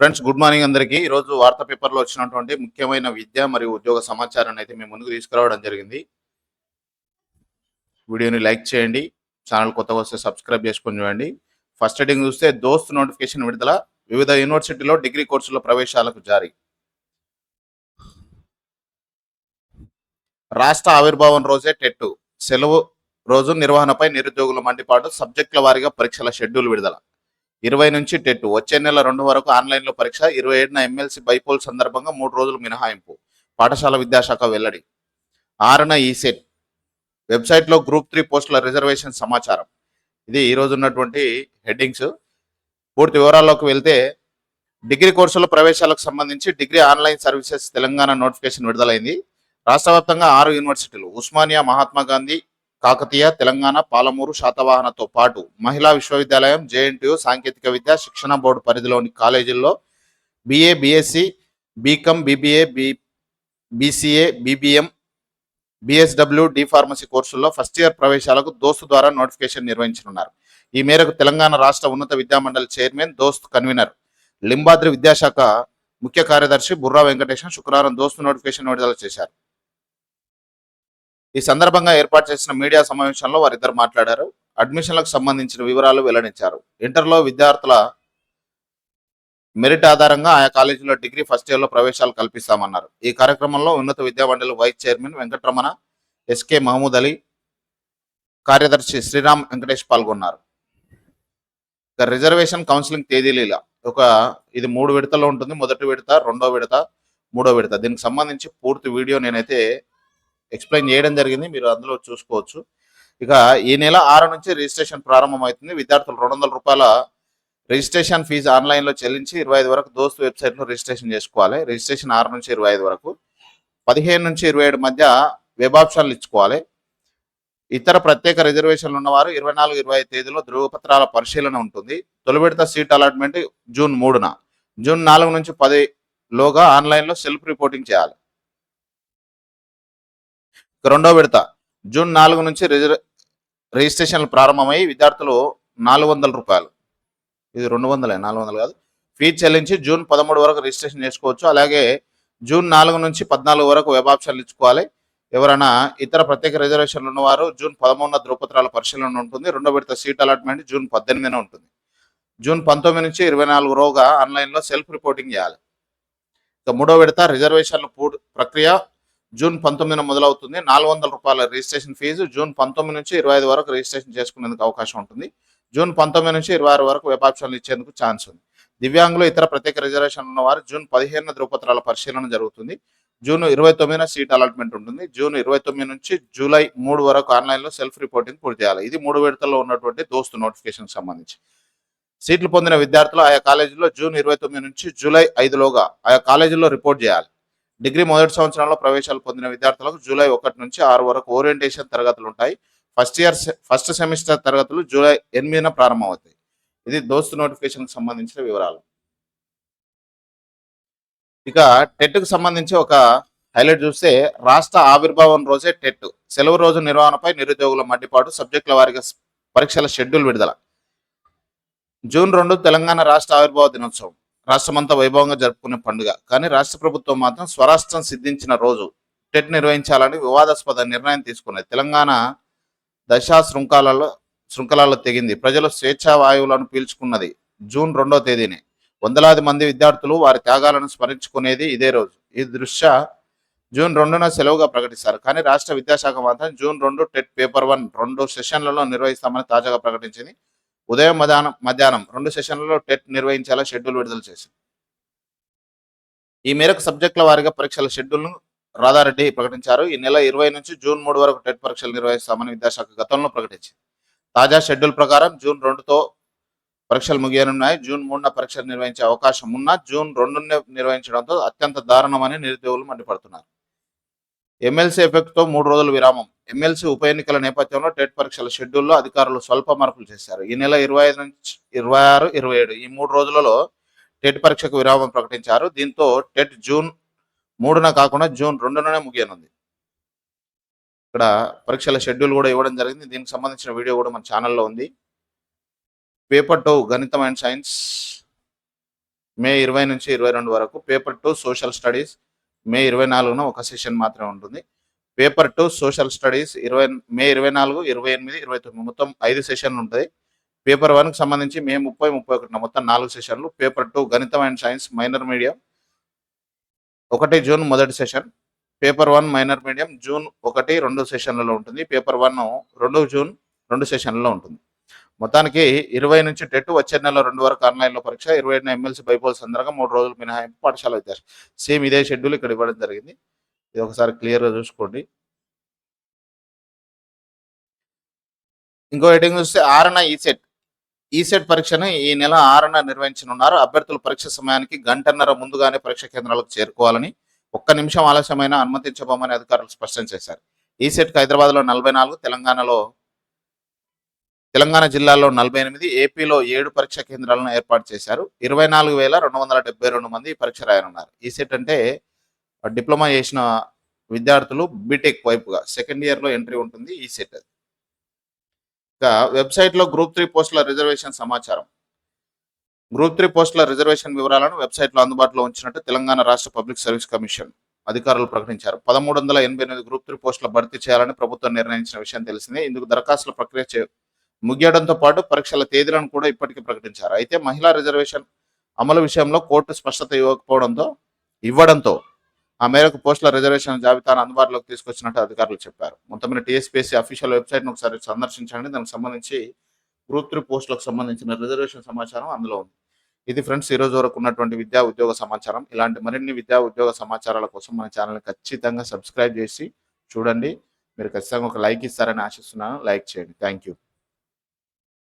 Friends good morning అందరికీ. ఈరోజు వార్తా పేపర్లో వచ్చినటువంటి ముఖ్యమైన విద్య మరియు ఉద్యోగ సమాచారాన్ని అయితే మేము ముందుకు తీసుకురావడం జరిగింది. వీడియోని లైక్ చేయండి. ఛానల్ కొత్తగా వస్తే సబ్స్క్రైబ్ చేసుకొని చూడండి. ఫస్ట్ హెడింగ్ చూస్తే దోస్త్ నోటిఫికేషన్ విడుదల. వివిధ యూనివర్సిటీలో డిగ్రీ కోర్సుల ప్రవేశాలకు జారీ. రాష్ట్ర ఆవిర్భావం రోజే టెట్టు. సెలవు రోజు నిర్వహణపై నిరుద్యోగుల మండిపాటు. సబ్జెక్టుల వారీగా పరీక్షల షెడ్యూల్ విడుదల. ఇరవై నుంచి టెట్ వచ్చే నెల రెండు వరకు ఆన్లైన్లో పరీక్ష ఇరవై ఏడున ఎమ్మెల్సీ బైపోల్ సందర్భంగా మూడు రోజులు మినహాయింపు. పాఠశాల విద్యాశాఖ వెల్లడి. ఆరున ఈసెట్ వెబ్సైట్లో గ్రూప్ త్రీ పోస్టుల రిజర్వేషన్ సమాచారం. ఇది ఈరోజు ఉన్నటువంటి హెడ్డింగ్స్. పూర్తి వివరాల్లోకి వెళ్తే డిగ్రీ కోర్సుల ప్రవేశాలకు సంబంధించి degree online services Telangana notification విడుదలైంది. రాష్ట్ర వ్యాప్తంగా ఆరు యూనివర్సిటీలు ఉస్మానియా మహాత్మా గాంధీ కాకతీయ తెలంగాణ పాలమూరు శాతవాహనతో పాటు మహిళా విశ్వవిద్యాలయం జేఎన్టీయు సాంకేతిక విద్య శిక్షణ బోర్డు పరిధిలోని కాలేజీల్లో BA BSc BCom BBA B BCA BBM BSW D pharmacy కోర్సుల్లో ఫస్ట్ ఇయర్ ప్రవేశాలకు దోస్తు ద్వారా నోటిఫికేషన్ నిర్వహించనున్నారు. ఈ మేరకు తెలంగాణ రాష్ట్ర ఉన్నత విద్యామండలి చైర్మన్ దోస్త్ కన్వీనర్ లింబాద్రి విద్యాశాఖ ముఖ్య కార్యదర్శి బుర్రా వెంకటేశం శుక్రవారం దోస్తు నోటిఫికేషన్ విడుదల చేశారు. ఈ సందర్భంగా ఏర్పాటు చేసిన మీడియా సమావేశంలో వారిద్దరు మాట్లాడారు. అడ్మిషన్లకు సంబంధించిన వివరాలు వెల్లడించారు. ఇంటర్లో విద్యార్థుల మెరిట్ ఆధారంగా ఆయా కాలేజీలో డిగ్రీ ఫస్ట్ ఇయర్లో ప్రవేశాలు కల్పిస్తామన్నారు. ఈ కార్యక్రమంలో ఉన్నత విద్యా మండలి vice chairman Venkataramana SK Mahmood Ali కార్యదర్శి శ్రీరామ్ వెంకటేష్ పాల్గొన్నారు. ఇక రిజర్వేషన్ కౌన్సిలింగ్ తేదీలు ఇలా ఒక ఇది మూడు విడతల్లో ఉంటుంది. మొదటి విడత రెండో విడత మూడో విడత. దీనికి సంబంధించి పూర్తి వీడియో నేనైతే ఎక్స్ప్లెయిన్ చేయడం జరిగింది. మీరు అందులో చూసుకోవచ్చు. ఇక ఈ నెల ఆరు నుంచి రిజిస్ట్రేషన్ ప్రారంభమవుతుంది. విద్యార్థులు రెండు వందల రూపాయల రిజిస్ట్రేషన్ ఫీజు ఆన్లైన్లో చెల్లించి ఇరవై ఐదు వరకు దోస్తు వెబ్సైట్లో రిజిస్ట్రేషన్ చేసుకోవాలి. రిజిస్ట్రేషన్ ఆరు నుంచి ఇరవై ఐదు వరకు. పదిహేను నుంచి ఇరవై ఏడు మధ్య వెబ్ ఆప్షన్లు ఇచ్చుకోవాలి. ఇతర ప్రత్యేక రిజర్వేషన్లు ఉన్నవారు ఇరవై నాలుగు ఇరవై ఐదు తేదీలో ధృవపత్రాల పరిశీలన ఉంటుంది. తొలి విడత సీట్ అలాట్మెంట్ జూన్ మూడున. జూన్ నాలుగు నుంచి పది లోగా ఆన్లైన్లో సెల్ఫ్ రిపోర్టింగ్ చేయాలి. ఇక రెండో విడత. జూన్ నాలుగు నుంచి రిజర్ రిజిస్ట్రేషన్లు ప్రారంభమై విద్యార్థులు నాలుగు వందల రూపాయలు. ఇది రెండు వందలే నాలుగు వందలు కాదు. ఫీజు చెల్లించి జూన్ పదమూడు వరకు రిజిస్ట్రేషన్ చేసుకోవచ్చు. అలాగే జూన్ నాలుగు నుంచి పద్నాలుగు వరకు వెబ్ ఆప్షన్లు ఇచ్చుకోవాలి. ఎవరైనా ఇతర ప్రత్యేక రిజర్వేషన్లు ఉన్నవారు జూన్ పదమూడున ధృవపత్రాల పరిశీలన ఉంటుంది. రెండో విడత సీట్ అలాట్మెంట్ జూన్ పద్దెనిమిదిన ఉంటుంది. జూన్ పంతొమ్మిది నుంచి ఇరవై నాలుగు రోగా ఆన్లైన్లో సెల్ఫ్ రిపోర్టింగ్ చేయాలి. ఇక మూడో విడత రిజర్వేషన్ల ప్రక్రియ జూన్ పంతొమ్మిదిన మొదలవుతుంది. నాలుగు వందల రూపాయల రిజిస్ట్రేషన్ ఫీజు జూన్ పంతొమ్మిది నుంచి ఇరవై ఐదు వరకు రిజిస్ట్రేషన్ చేసుకునేందుకు అవకాశం ఉంటుంది. జూన్ పంతొమ్మిది నుంచి ఇరవై ఆరు వరకు వెబ్ ఆప్షన్లు ఇచ్చేందుకు ఛాన్స్ ఉంది. దివ్యాంగులు ఇతర ప్రత్యేక రిజర్వేషన్ ఉన్నవారు జూన్ పదిహేను ధృవపత్రాల పరిశీలన జరుగుతుంది. జూన్ ఇరవై తొమ్మిదిన సీట్ అలాట్మెంట్ ఉంటుంది. జూన్ ఇరవై తొమ్మిది నుంచి జూలై మూడు వరకు ఆన్లైన్లో సెల్ఫ్ రిపోర్టింగ్ పూర్తి చేయాలి. ఇది మూడు విడతల్లో ఉన్నటువంటి దోస్తు నోటిఫికేషన్ సంబంధించి. సీట్లు పొందిన విద్యార్థులు ఆయా కాలేజీలో జూన్ ఇరవై తొమ్మిది నుంచి జూలై ఐదులోగా ఆయా కాలేజీల్లో రిపోర్ట్ చేయాలి. డిగ్రీ మొదటి సంవత్సరంలో ప్రవేశాలు పొందిన విద్యార్థులకు జూలై ఒకటి నుంచి ఆరు వరకు ఓరియంటేషన్ తరగతులు ఉంటాయి. ఫస్ట్ ఇయర్ ఫస్ట్ సెమిస్టర్ తరగతులు జూలై ఎనిమిదిన ప్రారంభమవుతాయి. ఇది దోస్తు నోటిఫికేషన్కి సంబంధించిన వివరాలు. ఇక టెట్కు సంబంధించి ఒక హైలైట్ చూస్తే రాష్ట్ర ఆవిర్భావం రోజే టెట్ సెలవు రోజు నిర్వహణపై నిరుద్యోగుల మడ్డిపాటు సబ్జెక్టుల వారిగా పరీక్షల షెడ్యూల్ విడుదల. జూన్ రెండు తెలంగాణ రాష్ట్ర ఆవిర్భావ దినోత్సవం. రాష్ట్రమంతా వైభవంగా జరుపుకునే పండుగ. కానీ రాష్ట్ర ప్రభుత్వం మాత్రం స్వరాష్ట్రం సిద్ధించిన రోజు టెట్ నిర్వహించాలని వివాదాస్పద నిర్ణయం తీసుకున్నది. తెలంగాణ దశా శృంఖలాలలో శృంఖలాల్లో తెగింది. ప్రజలు స్వేచ్ఛా వాయువులను పీల్చుకున్నది జూన్ రెండో తేదీనే. వందలాది మంది విద్యార్థులు వారి త్యాగాలను స్మరించుకునేది ఇదే రోజు. ఈ దృష్ట్యా జూన్ రెండున సెలవుగా ప్రకటిస్తారు. కానీ రాష్ట్ర విద్యాశాఖ మాత్రం జూన్ రెండు టెట్ పేపర్ వన్ రెండు సెషన్లలో నిర్వహిస్తామని తాజాగా ప్రకటించింది. ఉదయం మధ్యాహ్నం మధ్యాహ్నం రెండు సెషన్లలో టెట్ నిర్వహించేలా షెడ్యూల్ విడుదల చేసింది. ఈ మేరకు సబ్జెక్టుల వారీగా పరీక్షల షెడ్యూల్ను రాధారెడ్డి ప్రకటించారు. ఈ నెల ఇరవై నుంచి జూన్ మూడు వరకు టెట్ పరీక్షలు నిర్వహిస్తామని విద్యాశాఖ గతంలో ప్రకటించింది. తాజా షెడ్యూల్ ప్రకారం జూన్ రెండుతో పరీక్షలు ముగియనున్నాయి. జూన్ మూడున పరీక్షలు నిర్వహించే అవకాశం ఉన్నా జూన్ రెండునే నిర్వహించడంతో అత్యంత దారుణమని నిరుద్యోగులు మండిపడుతున్నారు. ఎమ్మెల్సీ ఎఫెక్ట్తో మూడు రోజుల విరామం. ఎమ్మెల్సీ ఉప ఎన్నికల నేపథ్యంలో టెట్ పరీక్షల షెడ్యూల్లో అధికారులు స్వల్ప మార్పులు చేశారు. ఈ నెల ఇరవై ఐదు నుంచి ఇరవై ఆరు ఇరవై ఏడు ఈ మూడు రోజులలో టెట్ పరీక్షకు విరామం ప్రకటించారు. దీంతో టెట్ జూన్ మూడున కాకుండా జూన్ రెండుననే ముగియనుంది. ఇక్కడ పరీక్షల షెడ్యూల్ కూడా ఇవ్వడం జరిగింది. దీనికి సంబంధించిన వీడియో కూడా మన ఛానల్లో ఉంది. పేపర్ టూ గణితం అండ్ సైన్స్ మే ఇరవై నుంచి ఇరవై రెండు వరకు. Paper two social studies May ఇరవై నాలుగున ఒక సెషన్ మాత్రమే ఉంటుంది. పేపర్ టూ సోషల్ స్టడీస్ ఇరవై మే ఇరవై నాలుగు ఇరవై ఎనిమిది ఇరవై తొమ్మిది మొత్తం ఐదు సెషన్లు ఉంటాయి. పేపర్ వన్కి సంబంధించి మే ముప్పై ముప్పై ఒకటిన మొత్తం నాలుగు సెషన్లు. పేపర్ టూ గణితం అండ్ సైన్స్ మైనర్ మీడియం. ఒకటి జూన్ మొదటి session. Paper one minor medium June ఒకటి రెండు సెషన్లలో ఉంటుంది. పేపర్ వన్ రెండు జూన్ రెండు సెషన్లలో ఉంటుంది. మొత్తానికి ఇరవై నుంచి టెట్ వచ్చే నెల రెండు వరకు ఆన్లైన్లో పరీక్ష ఇరవై ఏడున ఎమ్మెల్సీ బైపోల్ సందర్భంగా మూడు రోజులు మినహాయింపు పాఠశాల విద్యార్థి సేమ్ ఇదే షెడ్యూల్ ఇక్కడ ఇవ్వడం జరిగింది. ఇది ఒకసారి క్లియర్గా చూసుకోండి. ఇంకో హెడ్డింగ్ చూస్తే ఆరున ఈసెట్ ఈసెట్ పరీక్షను ఈ నెల ఆరున నిర్వహించనున్నారు. అభ్యర్థులు పరీక్ష సమయానికి గంటన్నర ముందుగానే పరీక్ష కేంద్రాలకు చేరుకోవాలని ఒక్క నిమిషం ఆలస్యమైన అనుమతించబోమని అధికారులు స్పష్టం చేశారు. E ఈసెట్కి హైదరాబాద్లో నలభై నాలుగు తెలంగాణలో తెలంగాణ జిల్లాలో నలభై ఎనిమిది ఏపీలో ఏడు పరీక్ష కేంద్రాలను ఏర్పాటు చేశారు. ఇరవై నాలుగు వేల రెండు వందల డెబ్బై రెండు మంది పరీక్ష రాయనున్నారు. ఈసెట్ అంటే డిప్లొమా చేసిన విద్యార్థులు బీటెక్ వైపుగా సెకండ్ ఇయర్లో ఎంట్రీ ఉంటుంది ఈసెట్ అది. ఇక వెబ్సైట్లో గ్రూప్ త్రీ పోస్టుల రిజర్వేషన్ సమాచారం. గ్రూప్ త్రీ పోస్టుల రిజర్వేషన్ వివరాలను వెబ్సైట్లో అందుబాటులో ఉంచినట్టు తెలంగాణ రాష్ట్ర పబ్లిక్ సర్వీస్ కమిషన్ అధికారులు ప్రకటించారు. పదమూడు వందల ఎనభై ఎనిమిది గ్రూప్ త్రీ పోస్టుల భర్తీ చేయాలని ప్రభుత్వం నిర్ణయించిన విషయం తెలిసిందే. ఇందుకు దరఖాస్తుల ప్రక్రియ చే- ముగియడంతో పాటు పరీక్షల తేదీలను కూడా ఇప్పటికే ప్రకటించారు. అయితే మహిళా రిజర్వేషన్ అమలు విషయంలో కోర్టు స్పష్టత ఇవ్వకపోవడంతో ఇవ్వడంతో ఆ మేరకు పోస్టుల రిజర్వేషన్ జాబితాను అందుబాటులోకి తీసుకొచ్చినట్టు అధికారులు చెప్పారు. మొత్తం టీఎస్పీఎస్సీ అఫీషియల్ వెబ్సైట్ను ఒకసారి సందర్శించండి. దానికి సంబంధించి గ్రూప్ త్రీ పోస్టులకు సంబంధించిన రిజర్వేషన్ సమాచారం అందులో ఉంది. ఇది ఫ్రెండ్స్ ఈ రోజు వరకు ఉన్నటువంటి విద్యా ఉద్యోగ సమాచారం. ఇలాంటి మరిన్ని విద్యా ఉద్యోగ సమాచారాల కోసం మన ఛానల్ని ఖచ్చితంగా సబ్స్క్రైబ్ చేసి చూడండి. మీరు ఖచ్చితంగా ఒక లైక్ ఇస్తారని ఆశిస్తున్నాను. లైక్ చేయండి. Thank you.